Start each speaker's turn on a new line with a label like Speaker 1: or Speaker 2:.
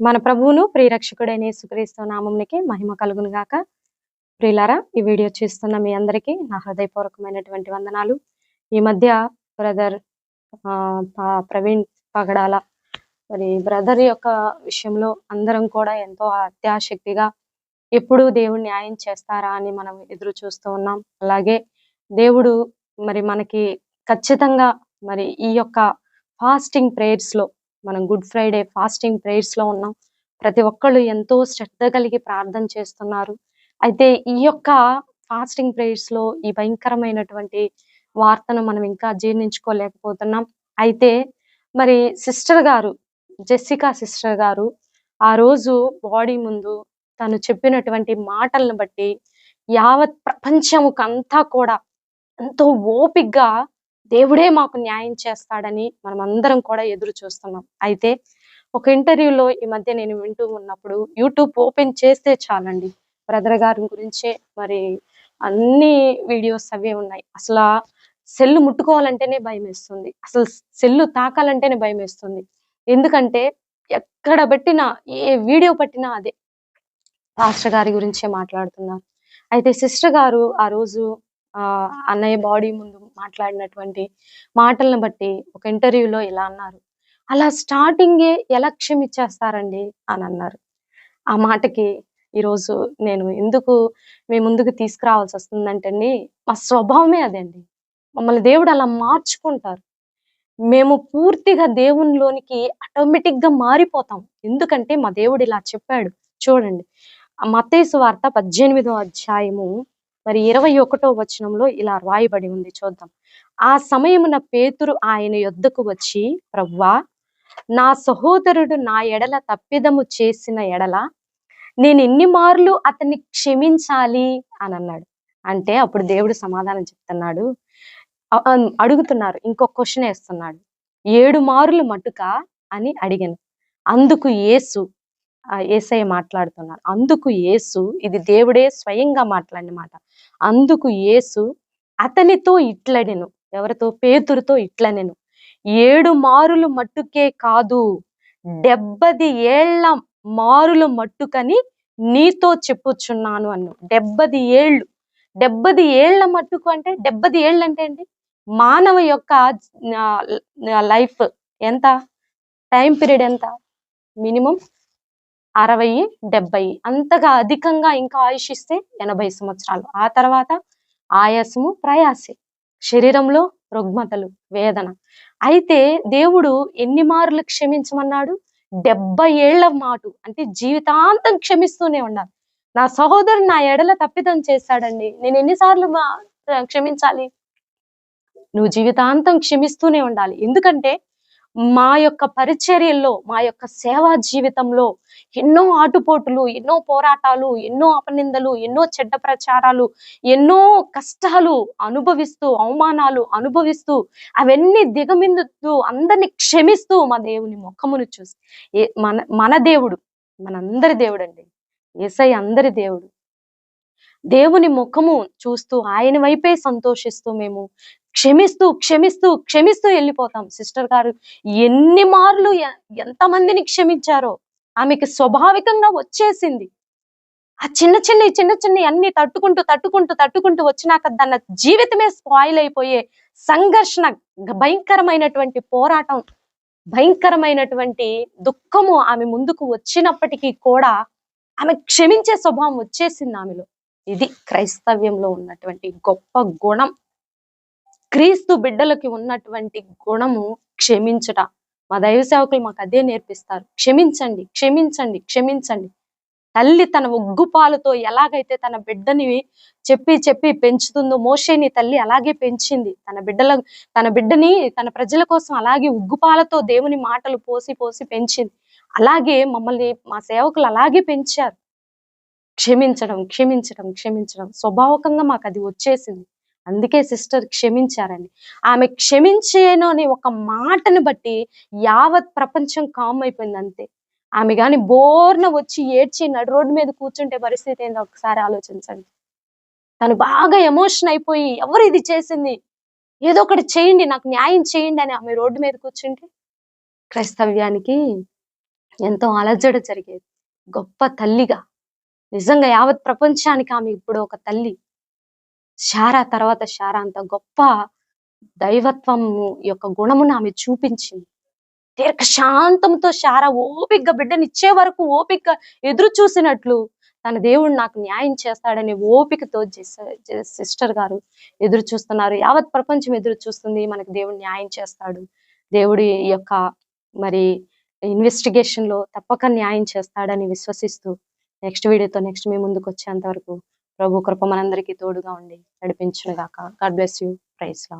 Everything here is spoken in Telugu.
Speaker 1: మన ప్రభువును ప్రియరక్షకుడైన యేసుక్రీస్తు నామంనికి మహిమ కలుగును గాక ప్రియులారా ఈ వీడియో చూస్తున్న మీ అందరికీ నా హృదయపూర్వకమైనటువంటి వందనాలు. ఈ మధ్య బ్రదర్ ప్రవీణ్ పగడాల మరి బ్రదర్ యొక్క విషయంలో అందరం కూడా ఎంతో అత్యాశక్తిగా ఎప్పుడు దేవుడు న్యాయం చేస్తారా అని మనం ఎదురు చూస్తూ ఉన్నాం. అలాగే దేవుడు మరి మనకి ఖచ్చితంగా మరి ఈ యొక్క ఫాస్టింగ్ ప్రేయర్స్లో మనం గుడ్ ఫ్రైడే ఫాస్టింగ్ ప్రేయర్స్లో ఉన్నాం. ప్రతి ఒక్కళ్ళు ఎంతో శ్రద్ధ కలిగి ప్రార్థన చేస్తున్నారు. అయితే ఈ యొక్క ఫాస్టింగ్ ప్రేయర్స్లో ఈ భయంకరమైనటువంటి వార్తను మనం ఇంకా జీర్ణించుకోలేకపోతున్నాం. అయితే మరి సిస్టర్ గారు జెస్సికా సిస్టర్ గారు ఆ రోజు బాడీ ముందు తను చెప్పినటువంటి మాటలను బట్టి యావత్ ప్రపంచముకంతా కూడా ఎంతో ఓపిగ్గా దేవుడే మాకు న్యాయం చేస్తాడని మనం అందరం కూడా ఎదురు చూస్తున్నాం. అయితే ఒక ఇంటర్వ్యూలో ఈ మధ్య నేను వింటూ ఉన్నప్పుడు యూట్యూబ్ ఓపెన్ చేస్తే చాలండి. బ్రదర్ గారి గురించే మరి అన్ని వీడియోస్ అవే ఉన్నాయి. అసలు సెల్లు ముట్టుకోవాలంటేనే భయం వేస్తుంది అసలు సెల్లు తాకాలంటేనే భయం వేస్తుంది ఎందుకంటే ఎక్కడ పెట్టినా ఏ వీడియో పట్టినా అదే. పాస్టర్ గారి గురించే మాట్లాడుతున్నారు అయితే సిస్టర్ గారు ఆ రోజు ఆ అన్నయ్య బాడీ ముందు మాట్లాడినటువంటి మాటలను బట్టి ఒక ఇంటర్వ్యూలో ఇలా అన్నారు? అలా స్టార్టింగే ఎలా క్షమించేస్తారండి? అని అన్నారు. ఆ మాటకి ఈరోజు నేను ఎందుకు మీ ముందుకు తీసుకురావాల్సి వస్తుందంటండి మా స్వభావమే అదండి. మమ్మల్ని దేవుడు అలా మార్చుకుంటారు. మేము పూర్తిగా దేవునిలోనికి ఆటోమేటిక్గా మారిపోతాం. ఎందుకంటే మా దేవుడు ఇలా చెప్పాడు. చూడండి. మతేసు వార్త పద్దెనిమిదో అధ్యాయము మరి ఇరవై ఒకటో వచనంలో ఇలా రాయబడి ఉంది చూద్దాం. ఆ సమయమున పేతురు ఆయన యొద్దకు వచ్చి ప్రవ్వా నా సహోదరుడు నా ఎడల తప్పిదము చేసిన ఎడల నేను ఎన్ని మార్లు అతన్ని క్షమించాలి? అని అన్నాడు. అంటే అప్పుడు దేవుడు సమాధానం చెప్తున్నాడు. అడుగుతున్నారు ఇంకొక క్వశ్చన్ వేస్తున్నాడు. ఏడు మారులు మటుక? అని అడిగాను. అందుకు యేసు ఆ మాట్లాడుతున్నారు. అందుకు యేసు ఇది దేవుడే స్వయంగా మాట్లాడిన మాట అందుకు యేసు అతనితో ఇట్లడెను ఎవరితో? పేతురుతో ఇట్లనెను. ఏడు మారులు మట్టుకే కాదు డెబ్బది ఏళ్ళ మారులు మట్టుకని నీతో చెప్పుచున్నాను అన్ను. డెబ్బది ఏళ్ళు. డెబ్బది ఏళ్ళ మట్టుకు అంటే డెబ్బది ఏళ్ళు అంటే ఏంటి? మానవ యొక్క లైఫ్ ఎంత? టైం పీరియడ్ ఎంత? మినిమం అరవై డెబ్బై అంతగా అధికంగా ఇంకా ఆయుష్ ఇస్తే ఎనభై సంవత్సరాలు. ఆ తర్వాత ఆయాసము ప్రయాసే శరీరంలో రుగ్మతలు వేదన. అయితే దేవుడు ఎన్ని మార్లు క్షమించమన్నాడు? డెబ్బై ఏళ్ళ మాటు అంటే జీవితాంతం క్షమిస్తూనే ఉండాలి. నా సహోదరుడు నా ఎడల తప్పిదం చేశాడండి. నేను ఎన్నిసార్లు మా క్షమించాలి? నువ్వు జీవితాంతం క్షమిస్తూనే ఉండాలి. ఎందుకంటే మా యొక్క పరిచర్యల్లో మా యొక్క సేవా జీవితంలో ఎన్నో ఆటుపోటులు ఎన్నో పోరాటాలు ఎన్నో అపనిందలు ఎన్నో చెడ్డ ప్రచారాలు ఎన్నో కష్టాలు అనుభవిస్తూ అవమానాలు అనుభవిస్తూ అవన్నీ దిగమిందుతూ అందరిని క్షమిస్తూ మా దేవుని ముఖమును చూసి మన మన దేవుడు మనందరి దేవుడు అండి ఏసై అందరి దేవుడు. దేవుని ముఖము చూస్తూ ఆయన వైపే సంతోషిస్తూ మేము క్షమిస్తూ క్షమిస్తూ క్షమిస్తూ వెళ్ళిపోతాం. సిస్టర్ గారు ఎన్ని మార్లు ఎంతమందిని క్షమించారో ఆమెకి స్వాభావికంగా వచ్చేసింది. ఆ చిన్న చిన్న చిన్న చిన్న అన్ని తట్టుకుంటూ తట్టుకుంటూ తట్టుకుంటూ వచ్చినాక తన జీవితమే స్పాయిల్ అయిపోయే సంఘర్షణ భయంకరమైనటువంటి పోరాటం భయంకరమైనటువంటి దుఃఖము ఆమె ముందుకు వచ్చినప్పటికీ కూడా ఆమె క్షమించే స్వభావం వచ్చేసింది ఆమెలో. ఇది క్రైస్తవ్యంలో ఉన్నటువంటి గొప్ప గుణం. క్రీస్తు బిడ్డలకి ఉన్నటువంటి గుణము క్షమించట. మా దైవ సేవకులు మాకు అదే నేర్పిస్తారు. క్షమించండి క్షమించండి క్షమించండి. తల్లి తన ఒగ్గుపాలతో ఎలాగైతే తన బిడ్డని చెప్పి చెప్పి పెంచుతుందో మోషేని తల్లి అలాగే పెంచింది. తన బిడ్డల తన బిడ్డని తన ప్రజల కోసం అలాగే ఉగ్గుపాలతో దేవుని మాటలు పోసి పోసి పెంచింది. అలాగే మమ్మల్ని మా సేవకులు అలాగే పెంచారు. క్షమించడం క్షమించడం క్షమించడం. స్వభావకంగా మాకు అది వచ్చేసింది. అందుకే సిస్టర్ క్షమించారండి. ఆమె క్షమించేను అనే ఒక మాటను బట్టి యావత్ ప్రపంచం కామ్ అయిపోయింది అంతే. ఆమె గాని బోర్న వచ్చి ఏడ్చి నడు రోడ్డు మీద కూర్చుంటే పరిస్థితి ఏందో ఒకసారి ఆలోచించండి. తను బాగా ఎమోషన్ అయిపోయి ఎవరు ఇది చేసింది? ఏదో ఒకటి చేయండి నాకు న్యాయం చేయండి అని ఆమె రోడ్డు మీద కూర్చుంటే క్రైస్తవ్యానికి ఎంతో అలజడ జరిగేది. గొప్ప తల్లిగా. నిజంగా యావత్ ప్రపంచానికి ఆమె ఇప్పుడు ఒక తల్లి. శారా తర్వాత శారా అంత గొప్ప దైవత్వం యొక్క గుణమును ఆమె చూపించింది. దీర్ఘశాంతంతో శారా ఓపిగ్గా బిడ్డనిచ్చే వరకు ఓపిగ్గా ఎదురు చూసినట్లు తన దేవుడు నాకు న్యాయం చేస్తాడనే ఓపికతో సిస్టర్ గారు ఎదురు చూస్తున్నారు. యావత్ ప్రపంచం ఎదురు చూస్తుంది మనకు దేవుడు న్యాయం చేస్తాడు. దేవుడి యొక్క మరి ఇన్వెస్టిగేషన్లో తప్పక న్యాయం చేస్తాడని విశ్వసిస్తూ నెక్స్ట్ వీడియోతో నెక్స్ట్ మీ ముందుకు వచ్చేంత వరకు ప్రభు కృప మనందరికీ తోడుగా ఉండి నడిపించును గాక God bless you praise Lord